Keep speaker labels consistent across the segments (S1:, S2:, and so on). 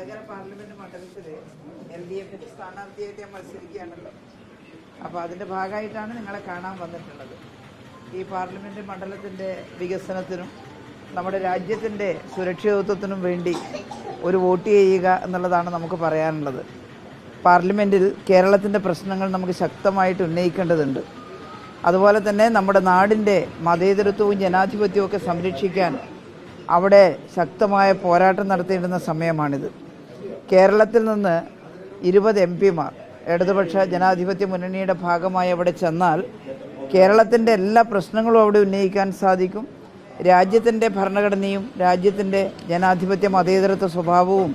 S1: Vadakara parliament മണ്ഡലത്തിൽ L D എഫിന്റെ സ്ഥാനാർത്ഥിയായിട്ട് ഞാൻ മത്സരിക്കുകയാണല്ലോ. അപ്പൊ അതിന്റെ ഭാഗമായിട്ടാണ് നിങ്ങളെ കാണാൻ വന്നിട്ടുള്ളത്. ഈ പാർലമെന്റ് മണ്ഡലത്തിന്റെ വികസനത്തിനും നമ്മുടെ രാജ്യത്തിന്റെ സുരക്ഷിതത്വത്തിനും വേണ്ടി ഒരു വോട്ട് ചെയ്യുക എന്നുള്ളതാണ് നമുക്ക് പറയാനുള്ളത്. പാർലമെന്റിൽ കേരളത്തിന്റെ പ്രശ്നങ്ങൾ നമുക്ക് ശക്തമായിട്ട് ഉന്നയിക്കേണ്ടതുണ്ട്. അതുപോലെ തന്നെ നമ്മുടെ നാടിന്റെ മതേതരത്വവും ജനാധിപത്യവും ഒക്കെ സംരക്ഷിക്കാൻ അവിടെ ശക്തമായ പോരാട്ടം നടത്തേണ്ടുന്ന സമയമാണിത്. കേരളത്തിൽ നിന്ന് ഇരുപത് എം പിമാർ ഇടതുപക്ഷ ജനാധിപത്യ മുന്നണിയുടെ ഭാഗമായി അവിടെ ചെന്നാൽ കേരളത്തിന്റെ എല്ലാ പ്രശ്നങ്ങളും അവിടെ ഉന്നയിക്കാൻ സാധിക്കും. രാജ്യത്തിന്റെ ഭരണഘടനയും രാജ്യത്തിന്റെ ജനാധിപത്യ മതേതരത്വ സ്വഭാവവും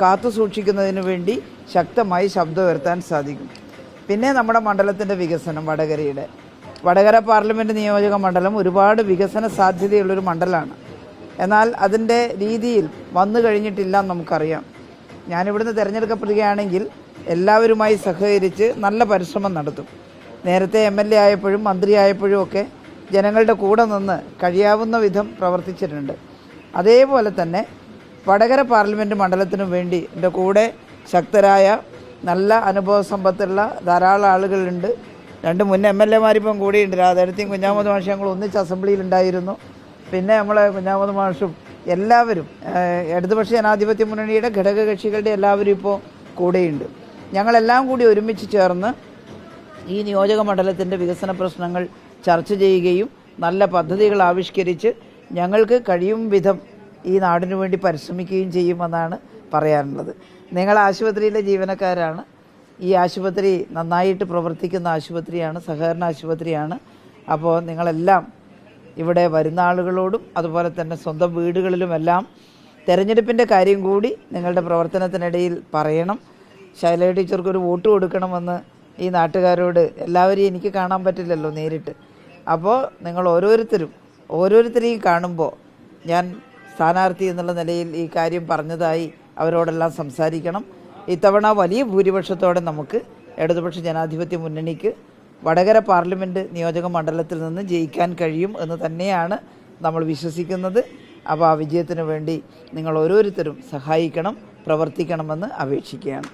S1: കാത്തു സൂക്ഷിക്കുന്നതിന് വേണ്ടി ശക്തമായി ശബ്ദം ഉയർത്താൻ സാധിക്കും. പിന്നെ നമ്മുടെ മണ്ഡലത്തിന്റെ വികസനം വടകരയുടെ. വടകര പാർലമെന്റ് നിയോജക മണ്ഡലം ഒരുപാട് വികസന സാധ്യതയുള്ളൊരു മണ്ഡലമാണ് എന്നാൽ അതിന്റെ രീതിയിൽ വന്നു കഴിഞ്ഞിട്ടില്ല എന്ന് നമുക്കറിയാം ഞാനിവിടുന്ന് തിരഞ്ഞെടുക്കപ്പെടുകയാണെങ്കിൽ എല്ലാവരുമായി സഹകരിച്ച് നല്ല പരിശ്രമം നടത്തും. നേരത്തെ എം എൽ എ ആയപ്പോഴും മന്ത്രിയായപ്പോഴും ഒക്കെ ജനങ്ങളുടെ കൂടെ നിന്ന് കഴിയാവുന്ന വിധം പ്രവർത്തിച്ചിട്ടുണ്ട്. അതേപോലെ തന്നെ വടകര പാർലമെന്റ് മണ്ഡലത്തിനും വേണ്ടി എന്റെ കൂടെ ശക്തരായ നല്ല അനുഭവ സമ്പത്തുള്ള ധാരാളം ആളുകളുണ്ട്. രണ്ട് മുൻ എം എൽ എമാരിപ്പം കൂടിയുണ്ട്. രാധാരത്തെയും കുഞ്ഞാമത് മാഷും ഞങ്ങൾ ഒന്നിച്ച് അസംബ്ലിയിലുണ്ടായിരുന്നു പിന്നെ നമ്മളെ കുഞ്ഞാമത് മാഷും എല്ലാവരും ഇടതുപക്ഷ ജനാധിപത്യ മുന്നണിയുടെ ഘടകകക്ഷികളുടെ എല്ലാവരും ഇപ്പോൾ കൂടെയുണ്ട്. ഞങ്ങളെല്ലാം കൂടി ഒരുമിച്ച് ചേർന്ന് ഈ നിയോജക മണ്ഡലത്തിന്റെ വികസന പ്രശ്നങ്ങൾ ചർച്ച ചെയ്യുകയും നല്ല പദ്ധതികൾ ആവിഷ്കരിച്ച് ഞങ്ങൾക്ക് കഴിയും വിധം ഈ നാടിനു വേണ്ടി പരിശ്രമിക്കുകയും ചെയ്യുമെന്നാണ് പറയാനുള്ളത്. നിങ്ങൾ ആശുപത്രിയിലെ ജീവനക്കാരാണ്. ഈ ആശുപത്രി നന്നായിട്ട് പ്രവർത്തിക്കുന്ന ആശുപത്രിയാണ് സഹകരണ ആശുപത്രിയാണ്. അപ്പോൾ നിങ്ങളെല്ലാം ഇവിടെ വരുന്ന ആളുകളോടും അതുപോലെ തന്നെ സ്വന്തം വീടുകളിലുമെല്ലാം തെരഞ്ഞെടുപ്പിന്റെ കാര്യം കൂടി നിങ്ങളുടെ പ്രവർത്തനത്തിനിടയിൽ പറയണം. ശൈല ടീച്ചർക്ക് ഒരു വോട്ട് കൊടുക്കണമെന്ന് ഈ നാട്ടുകാരോട് എല്ലാവരെയും എനിക്ക് കാണാൻ പറ്റില്ലല്ലോ നേരിട്ട്. അപ്പോൾ നിങ്ങൾ ഓരോരുത്തരും ഓരോരുത്തരെയും കാണുമ്പോൾ ഞാൻ സ്ഥാനാർത്ഥി എന്നുള്ള നിലയിൽ ഈ കാര്യം പറഞ്ഞതായി അവരോടെല്ലാം സംസാരിക്കണം. ഇത്തവണ വലിയ ഭൂരിപക്ഷത്തോടെ നമുക്ക് ഇടതുപക്ഷ ജനാധിപത്യ മുന്നണിക്ക് വടകര പാർലമെന്റ് നിയോജക മണ്ഡലത്തിൽ നിന്ന് ജയിക്കാൻ കഴിയും എന്ന് തന്നെയാണ് നമ്മൾ വിശ്വസിക്കുന്നത്. അപ്പോൾ ആ വിജയത്തിന് വേണ്ടി നിങ്ങൾ ഓരോരുത്തരും സഹായിക്കണം പ്രവർത്തിക്കണമെന്ന് അപേക്ഷിക്കുകയാണ്.